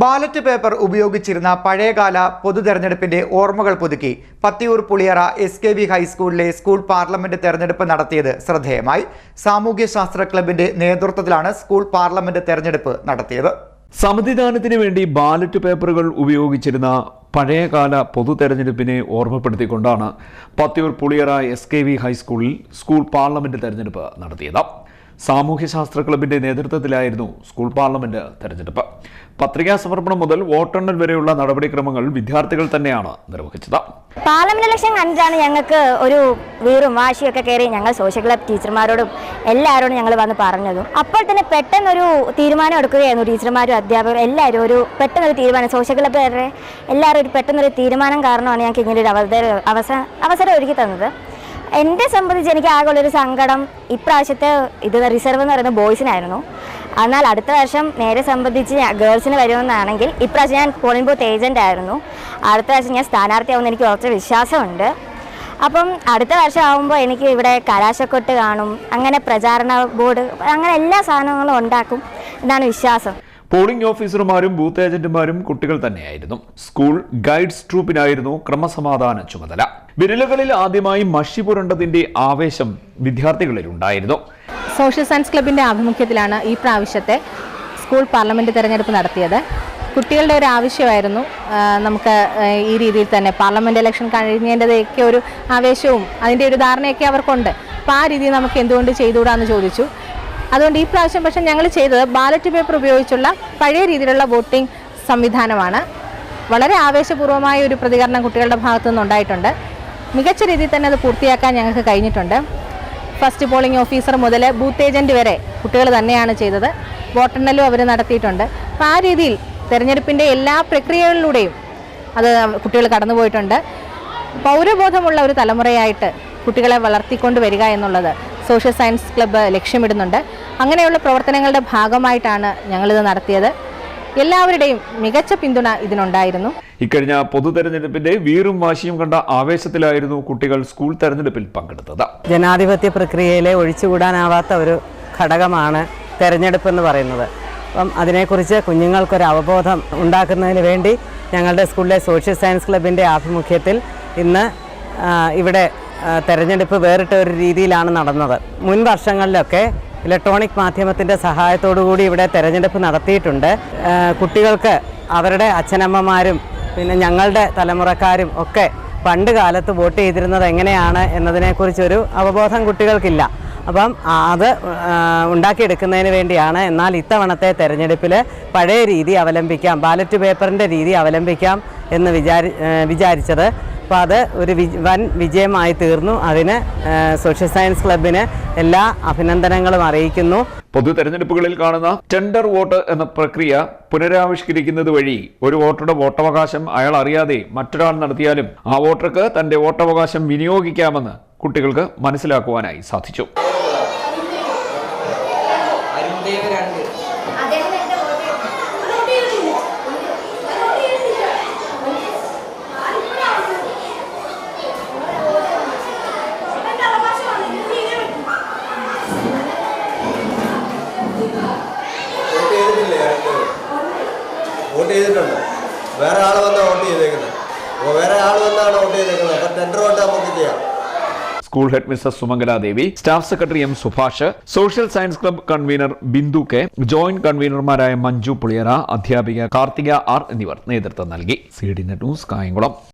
Ballot paper ഉപയോഗിച്ചിരുന്ന പഴയകാല പൊതു തെരഞ്ഞെടുപ്പിന്റെ ഓർമ്മകൾ പുതുക്കി Pathiyoor Puliyara S K V ഹൈസ്കൂളിലെ സ്കൂൾ പാർലമെന്റ് തെരഞ്ഞെടുപ്പ് നടത്തിയത് ശ്രദ്ധേയമായി. സാമൂഹ്യശാസ്ത്ര ക്ലബിന്റെ നേതൃത്വത്തിലാണ് സ്കൂൾ പാർലമെന്റ് തെരഞ്ഞെടുപ്പ് നടത്തിയത്. സമ്മതിദാനത്തിന് വേണ്ടി ബാലറ്റ് പേപ്പറുകൾ ഉപയോഗിച്ചിരുന്ന പഴയകാല പൊതു തെരഞ്ഞെടുപ്പിനെ ഓർമ്മപ്പെടുത്തിക്കൊണ്ടാണ് Pathiyoor Puliyara S K V ഹൈസ്കൂളിൽ സ്കൂൾ പാർലമെന്റ് തെരഞ്ഞെടുപ്പ് നടത്തിയത്. സാമൂഹ്യശാസ്ത്ര ക്ലബിന്റെ നേതൃത്വത്തിലായിരുന്നു സ്കൂൾ പാർലമെന്റ് തെരഞ്ഞെടുപ്പ്. പത്രികാ സമർപ്പണം മുതൽ വോട്ടെണ്ണൽ വരെയുള്ള നടപടിക്രമങ്ങൾ വിദ്യാർത്ഥികൾ തന്നെയാണ് നിർവഹിച്ചത്. പാർലമെന്റ് ഇലക്ഷൻ കണ്ടിട്ടാണ് ഞങ്ങൾക്ക് ഒരു വീറും വാശിയൊക്കെ കയറി ഞങ്ങൾ സോഷ്യൽ ക്ലബ് ടീച്ചർമാരോടും എല്ലാവരോടും ഞങ്ങൾ വന്ന് പറഞ്ഞതും. അപ്പോൾ തന്നെ പെട്ടെന്നൊരു തീരുമാനം എടുക്കുകയായിരുന്നു ടീച്ചർമാരും അധ്യാപകരും എല്ലാവരും ഒരു പെട്ടെന്നൊരു തീരുമാനം. സോഷ്യൽ ക്ലബ്ബുകാരുടെ എല്ലാവരും ഒരു പെട്ടെന്നൊരു തീരുമാനം കാരണമാണ് ഞങ്ങൾക്ക് ഇങ്ങനെ ഒരു അവസരം അവസരം ഒരുക്കി തന്നത്. എന്നെ സംബന്ധിച്ച് എനിക്ക് ആകെ ഉള്ളൊരു സങ്കടം ഇപ്രാവശ്യത്തെ ഇത് റിസർവ് എന്ന് പറയുന്നത് ബോയ്സിനായിരുന്നു എന്നാൽ അടുത്ത വർഷം നേരെ സംബന്ധിച്ച് ഗേൾസിന് വരുമെന്നാണെങ്കിൽ ഇപ്രാവശ്യം ഞാൻ പോളിംഗ് ബൂത്ത് ഏജന്റ് ആയിരുന്നു. അടുത്ത വർഷം ഞാൻ സ്ഥാനാർത്ഥിയാവുമെന്ന് എനിക്ക് കുറച്ച് വിശ്വാസമുണ്ട്. അപ്പം അടുത്ത വർഷം ആകുമ്പോൾ എനിക്ക് ഇവിടെ കലാശക്കൊട്ട് കാണും അങ്ങനെ പ്രചാരണ ബോർഡ് അങ്ങനെ എല്ലാ സാധനങ്ങളും ഉണ്ടാക്കും എന്നാണ് വിശ്വാസം. പോളിംഗ് ഓഫീസർമാരും ബൂത്ത് ഏജന്റുമാരും കുട്ടികൾ തന്നെയായിരുന്നു. സ്കൂൾ ഗൈഡ്സ് ട്രൂപ്പിനായിരുന്നു ക്രമസമാധാന ചുമതല. വിരലുകളിൽ ആദ്യമായി മഷി പുരണ്ടതിന്റെ ആവേശം വിദ്യാർത്ഥികളിൽ ഉണ്ടായിരുന്നു സോഷ്യൽ സയൻസ് ക്ലബിന്റെ ആഭിമുഖ്യത്തിലാണ് ഈ പ്രാവശ്യത്തെ സ്കൂൾ പാർലമെന്റ് തെരഞ്ഞെടുപ്പ് നടത്തിയത്. കുട്ടികളുടെ ഒരു ആവശ്യമായിരുന്നു. നമുക്ക് ഈ രീതിയിൽ തന്നെ പാർലമെന്റ് ഇലക്ഷൻ കഴിഞ്ഞതിന്റെതൊക്കെ ഒരു ആവേശവും അതിന്റെ ഒരു ധാരണയൊക്കെ അവർക്കുണ്ട്. അപ്പോൾ ആ രീതിയിൽ നമുക്ക് എന്തുകൊണ്ട് ചെയ്തുകൂടാന്ന് ചോദിച്ചു. അതുകൊണ്ട് ഈ പ്രാവശ്യം പക്ഷേ ഞങ്ങൾ ചെയ്തത് ബാലറ്റ് പേപ്പർ ഉപയോഗിച്ചുള്ള പഴയ രീതിയിലുള്ള വോട്ടിംഗ് സംവിധാനമാണ്. വളരെ ആവേശപൂർവമായ ഒരു പ്രതികരണം കുട്ടികളുടെ ഭാഗത്തു നിന്നുണ്ടായിട്ടുണ്ട്. മികച്ച രീതിയിൽ തന്നെ അത് പൂർത്തിയാക്കാൻ ഞങ്ങൾക്ക് കഴിഞ്ഞിട്ടുണ്ട്. ഫസ്റ്റ് പോളിംഗ് ഓഫീസർ മുതൽ ബൂത്ത് ഏജന്റ് വരെ കുട്ടികൾ തന്നെയാണ് ചെയ്തത്. വോട്ടെണ്ണലും അവർ നടത്തിയിട്ടുണ്ട്. അപ്പോൾ ആ രീതിയിൽ തെരഞ്ഞെടുപ്പിന്റെ എല്ലാ പ്രക്രിയകളിലൂടെയും അത് കുട്ടികൾ കടന്നുപോയിട്ടുണ്ട് പൗരബോധമുള്ള ഒരു തലമുറയായിട്ട് കുട്ടികളെ വളർത്തിക്കൊണ്ട് വരിക എന്നുള്ളത് സോഷ്യൽ സയൻസ് ക്ലബ്ബ് ലക്ഷ്യമിടുന്നുണ്ട്. അങ്ങനെയുള്ള പ്രവർത്തനങ്ങളുടെ ഭാഗമായിട്ടാണ് ഞങ്ങളിത് നടത്തിയത്. എല്ലാവരുടെയും മികച്ച പിന്തുണ ഇതിനുണ്ടായിരുന്നു. ഇക്കഴിഞ്ഞ പൊതു തെരഞ്ഞെടുപ്പിന്റെ വീറും വാശിയും കണ്ട ആവേശത്തിലായിരുന്നു കുട്ടികൾ സ്കൂൾ തെരഞ്ഞെടുപ്പിൽ പങ്കെടുത്തത്. ജനാധിപത്യ പ്രക്രിയയിലെ ഒഴിച്ചുകൂടാനാവാത്ത ഒരു ഘടകമാണ് തെരഞ്ഞെടുപ്പ് എന്ന് പറയുന്നത്. അപ്പം അതിനെക്കുറിച്ച് കുഞ്ഞുങ്ങൾക്കൊരു അവബോധം ഉണ്ടാക്കുന്നതിന് വേണ്ടി ഞങ്ങളുടെ സ്കൂളിലെ സോഷ്യൽ സയൻസ് ക്ലബിന്റെ ആഭിമുഖ്യത്തിൽ ഇന്ന് ഇവിടെ തെരഞ്ഞെടുപ്പ് വേറിട്ട ഒരു രീതിയിലാണ് നടന്നത്. മുൻ വർഷങ്ങളിലൊക്കെ ഇലക്ട്രോണിക് മാധ്യമത്തിന്റെ കൂടി ഇവിടെ തെരഞ്ഞെടുപ്പ് നടത്തിയിട്ടുണ്ട്. കുട്ടികൾക്ക് അവരുടെ അച്ഛനമ്മമാരും പിന്നെ ഞങ്ങളുടെ തലമുറക്കാരും ഒക്കെ പണ്ട് കാലത്ത് വോട്ട് ചെയ്തിരുന്നത് എങ്ങനെയാണ് എന്നതിനെക്കുറിച്ചൊരു അവബോധം കുട്ടികൾക്കില്ല. അപ്പം അത് ഉണ്ടാക്കിയെടുക്കുന്നതിന് വേണ്ടിയാണ്. എന്നാൽ ഇത്തവണത്തെ തെരഞ്ഞെടുപ്പിൽ പഴയ രീതി അവലംബിക്കാം ബാലറ്റ് പേപ്പറിന്റെ രീതി അവലംബിക്കാം എന്ന് വിചാരി വിചാരിച്ചത് അപ്പോൾ അത് ഒരു വൻ വിജയമായി തീർന്നു. അതിന് സോഷ്യൽ സയൻസ് ക്ലബിന് എല്ലാ അഭിനന്ദനങ്ങളും അറിയിക്കുന്നു. പൊതു തെരഞ്ഞെടുപ്പുകളിൽ കാണുന്ന ടെൻഡർ വോട്ട് എന്ന പ്രക്രിയ പുനരാവിഷ്കരിക്കുന്നത് വഴി ഒരു വോട്ടറുടെ വോട്ടവകാശം അയാൾ അറിയാതെ മറ്റൊരാൾ നടത്തിയാലും ആ വോട്ടർക്ക് തന്റെ വോട്ടവകാശം വിനിയോഗിക്കാമെന്ന് കുട്ടികൾക്ക് മനസ്സിലാക്കുവാനായി സാധിച്ചു. വോട്ട് ചെയ്തിട്ടുണ്ട്. വേറെ ആൾ വന്നാണ് വോട്ട് ചെയ്തേക്കുന്നത് അപ്പോൾ വേറെ ആൾ വന്നാണ് വോട്ട് ചെയ്തേക്കുന്നത് അപ്പം ടെൻഡർ വോട്ട് നമുക്ക് ചെയ്യാം. School head mister Sumangaladevi staff secretary M Subhash social science club convener Bindu K joint കൺവീനർമാരായ Manju Puliyara അധ്യാപിക കാർത്തിക ആർ എന്നിവർ നേതൃത്വം നൽകി. C D news Kayamkulam.